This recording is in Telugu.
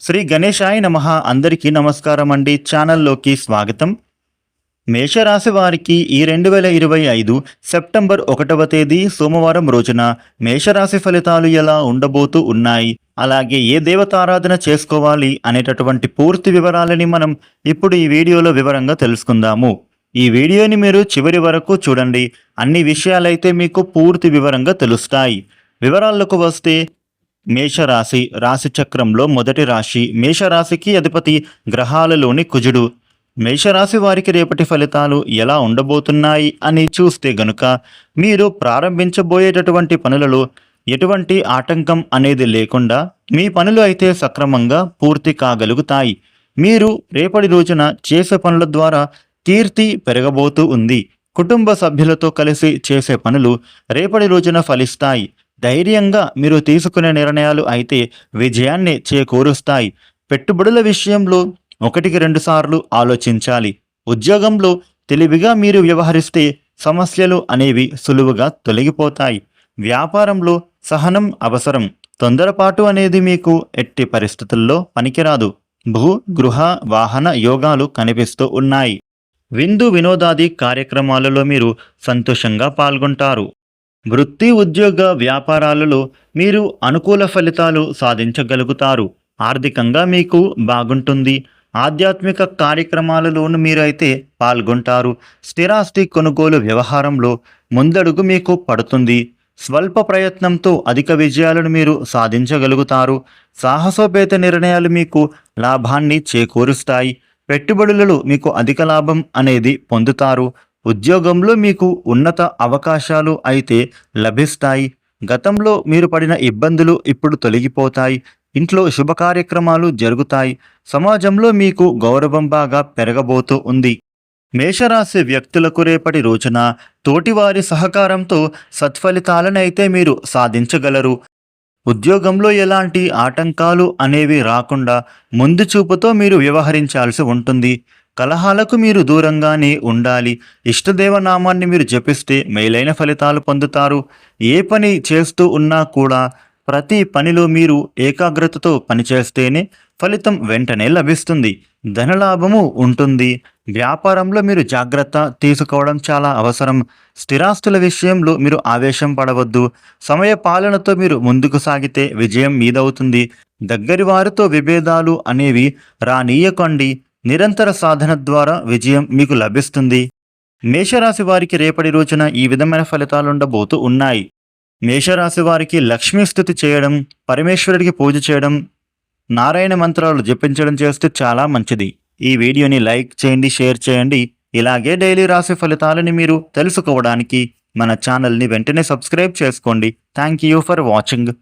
శ్రీ గణేశాయ నమ అందరికీ నమస్కారం అండి ఛానల్లోకి స్వాగతం. మేషరాశి వారికి ఈ రెండు వేల ఇరవై ఐదు సెప్టెంబర్ ఒకటవ తేదీ సోమవారం రోజున మేషరాశి ఫలితాలు ఎలా ఉండబోతూ ఉన్నాయి? అలాగే ఏ దేవతారాధన చేసుకోవాలి అనేటటువంటి పూర్తి వివరాలని మనం ఇప్పుడు ఈ వీడియోలో వివరంగా తెలుసుకుందాము. ఈ వీడియోని మీరు చివరి వరకు చూడండి. అన్ని విషయాలైతే మీకు పూర్తి వివరంగా తెలుస్తాయి. వివరాలకు వస్తే మేషరాశి రాశి చక్రంలో మొదటి రాశి. మేషరాశికి అధిపతి గ్రహాలలోని కుజుడు. మేషరాశి వారికి రేపటి ఫలితాలు ఎలా ఉండబోతున్నాయి అని చూస్తే గనుక మీరు ప్రారంభించబోయేటటువంటి పనులలో ఎటువంటి ఆటంకం అనేది లేకుండా మీ పనులు అయితే సక్రమంగా పూర్తి కాగలుగుతాయి. మీరు రేపటి రోజున చేసే పనుల ద్వారా కీర్తి పెరగబోతూ ఉంది. కుటుంబ సభ్యులతో కలిసి చేసే పనులు రేపటి రోజున ఫలిస్తాయి. ధైర్యంగా మీరు తీసుకునే నిర్ణయాలు అయితే విజయాన్ని చేకూరుస్తాయి. పెట్టుబడుల విషయంలో ఒకటికి రెండు సార్లు ఆలోచించాలి. ఉద్యోగంలో తెలివిగా మీరు వ్యవహరిస్తే సమస్యలు అనేవి సులువుగా తొలగిపోతాయి. వ్యాపారంలో సహనం అవసరం. తొందరపాటు అనేది మీకు ఎట్టి పరిస్థితుల్లో పనికిరాదు. భూ గృహ వాహన యోగాలు కనిపిస్తూ ఉన్నాయి. విందు వినోదాది కార్యక్రమాలలో మీరు సంతోషంగా పాల్గొంటారు. వృత్తి ఉద్యోగ వ్యాపారాలలో మీరు అనుకూల ఫలితాలు సాధించగలుగుతారు. ఆర్థికంగా మీకు బాగుంటుంది. ఆధ్యాత్మిక కార్యక్రమాలలోనూ మీరు అయితే పాల్గొంటారు. స్థిరాస్తి కొనుగోలు వ్యవహారంలో ముందడుగు మీకు పడుతుంది. స్వల్ప ప్రయత్నంతో అధిక విజయాలను మీరు సాధించగలుగుతారు. సాహసోపేత నిర్ణయాలు మీకు లాభాన్ని చేకూరుస్తాయి. పెట్టుబడులలో మీకు అధిక లాభం అనేది పొందుతారు. ఉద్యోగంలో మీకు ఉన్నత అవకాశాలు అయితే లభిస్తాయి. గతంలో మీరు పడిన ఇబ్బందులు ఇప్పుడు తొలగిపోతాయి. ఇంట్లో శుభ కార్యక్రమాలు జరుగుతాయి. సమాజంలో మీకు గౌరవం బాగా పెరగబోతూ ఉంది. మేషరాశి వ్యక్తులకు రేపటి రోజున తోటివారి సహకారంతో సత్ఫలితాలనైతే మీరు సాధించగలరు. ఉద్యోగంలో ఎలాంటి ఆటంకాలు అనేవి రాకుండా ముందు చూపుతో మీరు వ్యవహరించాల్సి ఉంటుంది. కలహాలకు మీరు దూరంగానే ఉండాలి. ఇష్టదేవ నామాన్ని మీరు జపిస్తే మేలైన ఫలితాలు పొందుతారు. ఏ పని చేస్తూ ఉన్నా కూడా ప్రతి పనిలో మీరు ఏకాగ్రతతో పనిచేస్తేనే ఫలితం వెంటనే లభిస్తుంది. ధనలాభము ఉంటుంది. వ్యాపారంలో మీరు జాగ్రత్త తీసుకోవడం చాలా అవసరం. స్థిరాస్తుల విషయంలో మీరు ఆవేశం పడవద్దు. సమయ పాలనతో మీరు ముందుకు సాగితే విజయం మీదవుతుంది. దగ్గరి వారితో విభేదాలు అనేవి రానీయకండి. నిరంతర సాధన ద్వారా విజయం మీకు లభిస్తుంది. మేషరాశి వారికి రేపటి రోజున ఈ విధమైన ఫలితాలుండబోతూ ఉన్నాయి. మేషరాశి వారికి లక్ష్మీ స్థుతి చేయడం పరమేశ్వరుడికి పూజ చేయడం నారాయణ మంత్రాలు జపించడం చేస్తే చాలా మంచిది. ఈ వీడియోని లైక్ చేయండి షేర్ చేయండి. ఇలాగే డైలీ రాశి ఫలితాలని మీరు తెలుసుకోవడానికి మన ఛానల్ని వెంటనే సబ్స్క్రైబ్ చేసుకోండి. Thank you for watching.